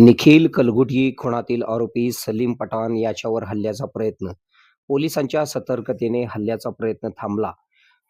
निखिल कलगुटी खुणातील आरोपी सलीम पठाण याच्यावर हल्ल्याचा प्रयत्न. पोलिसांच्या सतर्कतेने हल्ल्याचा प्रयत्न थांबला.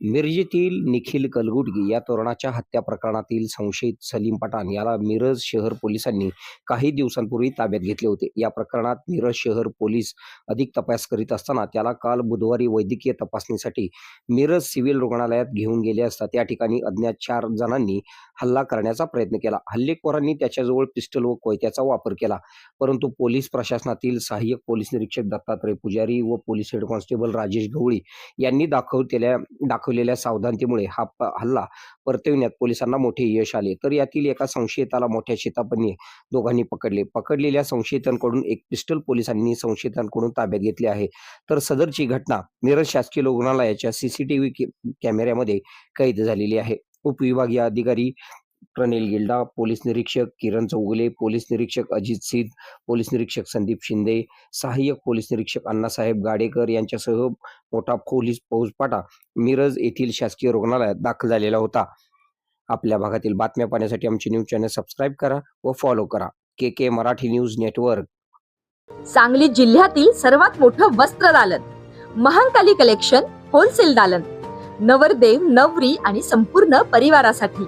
मिरजेतील निखिल कलगुटगी या तरुणाच्या हत्या प्रकरणातील संशयित सलीम पठाण याला मिरज शहर पोलिसांनी काही दिवसांपूर्वी ताब्यात घेतले होते. या प्रकरणात मिरज शहर पोलीस अधिक तपास करीत असताना त्याला काल बुधवारी वैद्यकीय तपासणीसाठी मिरज सिव्हिल रुग्णालयात घेऊन गेले असता. त्या ठिकाणी अज्ञात चार जणांनी हल्ला करण्याचा प्रयत्न केला. हल्लेखोरांनी त्याच्याजवळ पिस्टल व कोयत्याचा वापर केला. परंतु पोलीस प्रशासनातील सहाय्यक पोलीस निरीक्षक दत्तात्रय पुजारी व police head constable Rajesh Gawali यांनी दाखवलेल्या दाखवलेल्या सावधानतेमुळे हा प- हल्ला परतविण्यात पोलिसांना मोठे यश आले. तर यातील एका संशयिताला मोठ्या शितापणे दोघांनी पकडले. पकडलेल्या संशयितांकडून एक पिस्टल पोलिसांनी संशयितांकडून ताब्यात घेतले आहे. तर सदरची घटना मिरज शासकीय रुग्णालयाच्या सीसीटीव्ही कॅमेऱ्यामध्ये कैद झालेली आहे. उपविभागीय अधिकारी प्रनिल गिल्डा पोलीस निरीक्षक किरण चौगुले पोलीस निरीक्षक अजित सिद्ध पोलीस निरीक्षक संदीप शिंदे सहाय्यक पोलीस निरीक्षक अण्णासाहेब गाडेकर यांच्यासह मोठा पोलीस फौजपाटा मिरज येथील शासकीय रुग्णालयात दाखल झालेला होता. आपल्या भागातील बातम्या पाहण्यासाठी आमचे न्यूज चॅनल सबस्क्राईब करा व फॉलो करा. K K Marathi news network. Sangli जिल्ह्यातील सर्वात मोठं वस्त्र दालन महांकाली कलेक्शन होलसेल दालन नवरदेव नवरी आणि संपूर्ण परिवारासाठी.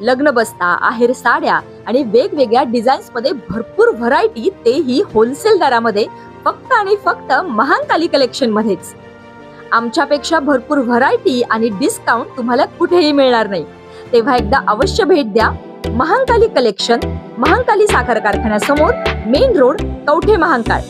लग्न बसता आहेर साड्या आणि वेगवेगळ्या डिझाईन्समध्ये भरपूर व्हरायटी तेही होलसेल दरामध्ये फक्त आणि फक्त महानकाली कलेक्शन मध्येच. आमच्यापेक्षा भरपूर व्हरायटी आणि डिस्काउंट तुम्हाला कुठेही मिळणार नाही. तेव्हा एकदा अवश्य भेट द्या. महांकाली कलेक्शन महांकाली साखर कारखान्यासमोर मेन रोड कवठे महांकाळ